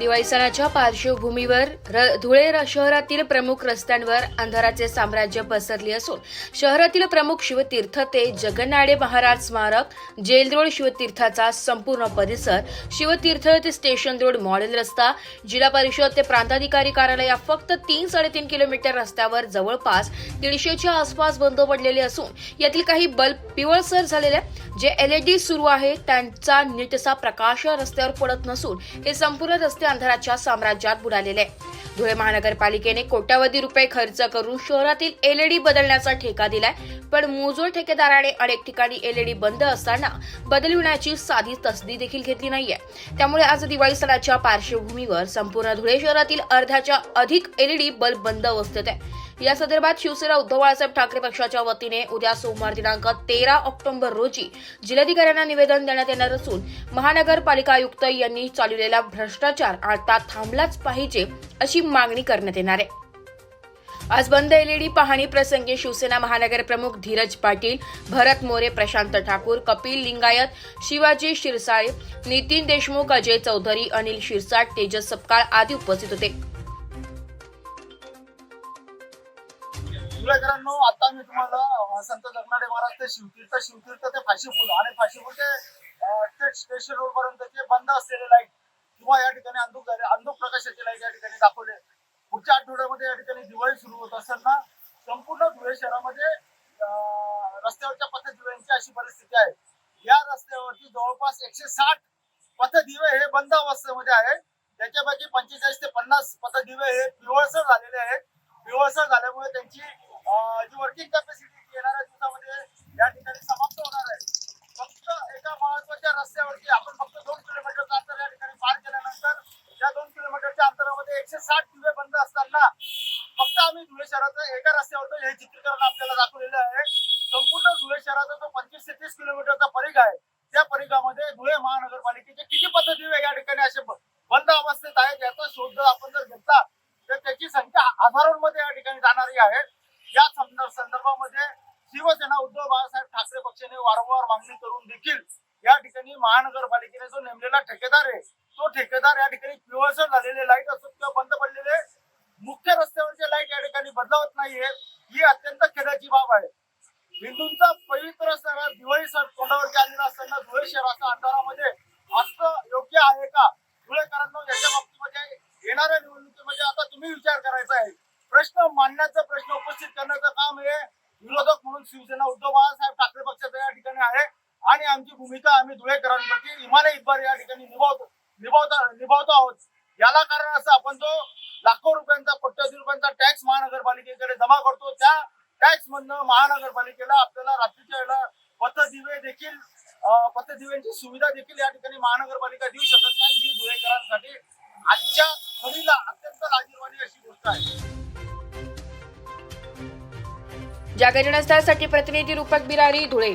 दिवाळी सणाच्या पार्श्वभूमीवर र- धुळे र- शहरातील प्रमुख रस्त्यांवर अंधाराचे साम्राज्य पसरले असून शहरातील प्रमुख शिवतीर्थ ते जगन्नाडे महाराज स्मारक जेल रोड शिवतीर्थाचा संपूर्ण परिसर शिवतीर्थ ते स्टेशन रोड मॉडेल रस्ता जिल्हा परिषद ते प्रांताधिकारी कार्यालय या फक्त तीन साडेतीन किलोमीटर रस्त्यावर जवळपास दीडशेच्या आसपास बंद पडलेले असून यातील काही बल्ब पिवळसर झालेले जे एलईडी सुरू आहे त्यांचा नीटसा प्रकाश रस्त्यावर पडत नसून हे संपूर्ण रस्ते अंधाराच्या साम्राज्यात बुडालेले धुळे महानगरपालिकेने कोट्यावधी रुपये खर्च करून शहरातील एलईडी बदलण्याचा ठेका दिलाय पण मुजोर ठेकेदाराने अनेक ठिकाणी एलईडी बंद असताना बदलविण्याची साधी तसदी देखील घेतली नाहीये. त्यामुळे आज दिवाळी सणाच्या पार्श्वभूमीवर संपूर्ण धुळे शहरातील अर्ध्याच्या अधिक एलईडी बल्ब बंद अवस्थेत आहे या संदर्भात शिवसेना उद्धव बाळासाहेब ठाकरे पक्षाच्या वतीने उद्या सोमवार दिनांक तेरा ऑक्टोबर रोजी जिल्हाधिकाऱ्यांना निवेदन देण्यात येणार असून महानगरपालिका आयुक्त यांनी चालवलेला भ्रष्टाचार आता थांबलाच पाहिजे अशी मागणी करण्यात येणार आहे. आज बंद एलईडी पाहणी प्रसंगी शिवसेना महानगर प्रमुख धीरज पाटील भरत मोरे प्रशांत ठाकूर कपिल लिंगायत शिवाजी शिरसाळे नितीन देशमुख अजय चौधरी अनिल शिरसाट तेजस सपकाळ आदी उपस्थित होते. धुळेकरांनो आता मी तुम्हाला संत जगनाडे महाराज ते शिवतीर्थ शिवतीर्थ ते फाशीपूल आणि फाशीपूल ते स्टेशन रोड पर्यंत बंद असलेले लाइट किंवा या ठिकाणी अंधुक झाले अंधुक प्रकाशाचे लाइट या ठिकाणी दाखवले. पुढच्या आठवड्यामध्ये या ठिकाणी दिवाळी सुरू होत असताना संपूर्ण धुळे शहरामध्ये अं, रस्त्यावरच्या पथदिव्यांची अशी परिस्थिती आहे. या रस्त्यावरती जवळपास एकशे साठ पथदिवे हे बंद अवस्थेमध्ये आहे त्याच्यापैकी पंचेचाळीस ते पन्नास पथदिवे हे पिवळसर झालेले आहेत. पिवळसर झाल्यामुळे त्यांची जी वर्किंग कॅपॅसिटी येणाऱ्या दिवसामध्ये या ठिकाणी समाप्त होणार आहे. फक्त एका महत्त्वाच्या रस्त्यावरती आपण फक्त दोन किलोमीटरचं अंतर या ठिकाणी पार केल्यानंतर या दोन किलोमीटरच्या अंतरामध्ये एकशे साठ दिवे बंद असताना फक्त आम्ही धुळे शहराचं एका रस्त्यावरचं हे चित्रीकरण आपल्याला दाखवलेलं आहे. संपूर्ण धुळे शहराचा जो पंचवीस ते तीस किलोमीटरचा परिघ आहे त्या परिघामध्ये धुळे महानगरपालिकेचे किती पद्धती या ठिकाणी असे बंद अवस्थेत आहेत याचा शोध जर आपण जर घेतला तर त्याची संख्या हजारोंमध्ये या ठिकाणी जाणारी आहे. शिवसेना उद्धव बाळासाहेब ठाकरे पक्षाने वारंवार मागणी करून देखील या ठिकाणी महानगरपालिकेने जो नेमलेला ठेकेदार आहे तो ठेकेदार या ठिकाणी पिवळसर झालेले लाइट असून किंवा बंद पडलेले मुख्य रस्त्यावरचे लाइट या ठिकाणी बदलावत नाहीये ही अत्यंत खेदाची बाब आहे. हिंदूंचा पवित्र सण दिवाळी सण तोंडावरती आलेला असताना धुळे शहराच्या अंधारामध्ये असं योग्य आहे का? धुळेकरांना याच्या बाबतीमध्ये येणाऱ्या निवडणुकीमध्ये आता तुम्ही विचार करायचा आहे. प्रश्न मांडण्याचं प्रश्न उपस्थित करण्याचं काम हे विरोधक म्हणून शिवसेना उद्धव बाळासाहेब ठाकरे पक्षाचा या ठिकाणी आहे. आणि आमची भूमिका आम्ही धुळेकरांप्रती इमाने इतबार या ठिकाणी निभावतो निभावता निभावतो आहोत. याला कारण असं आपण जो लाखो रुपयांचा कोट्यवधी रुपयांचा टॅक्स महानगरपालिकेकडे जमा करतो त्या टॅक्स मधनं महानगरपालिकेला आपल्याला रात्रीच्या वेळेला पथदिवे देखील पथदिव्यांची सुविधा देखील या ठिकाणी महानगरपालिका देऊ शकत नाही. ही धुळेकरांसाठी आजच्या घडीला अत्यंत लाजीरवाणी अशी गोष्ट आहे. जागरणस्थळासाठी प्रतिनिधी रूपक बिरारी धुळे.